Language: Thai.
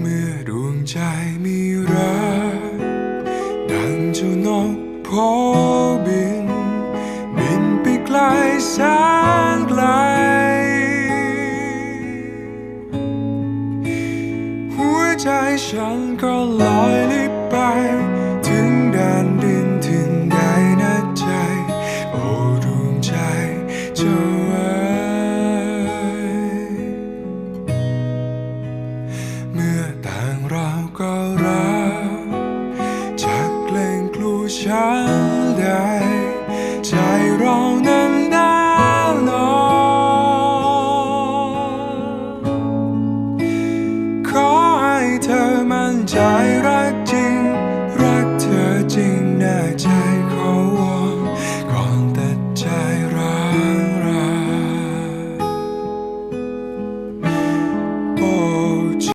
เมื่อดวงใจมีรักดังเจ้านกโพบิน บินไปไกลแสนไกล หัวใจฉันก็ลอยลิบไป ถึงแดนดินถึงใดนะใจ โอ้ดวงใจเจ้า ฉันไดใจเรานั้นแน่นอนขอให้เธอมั่นใจ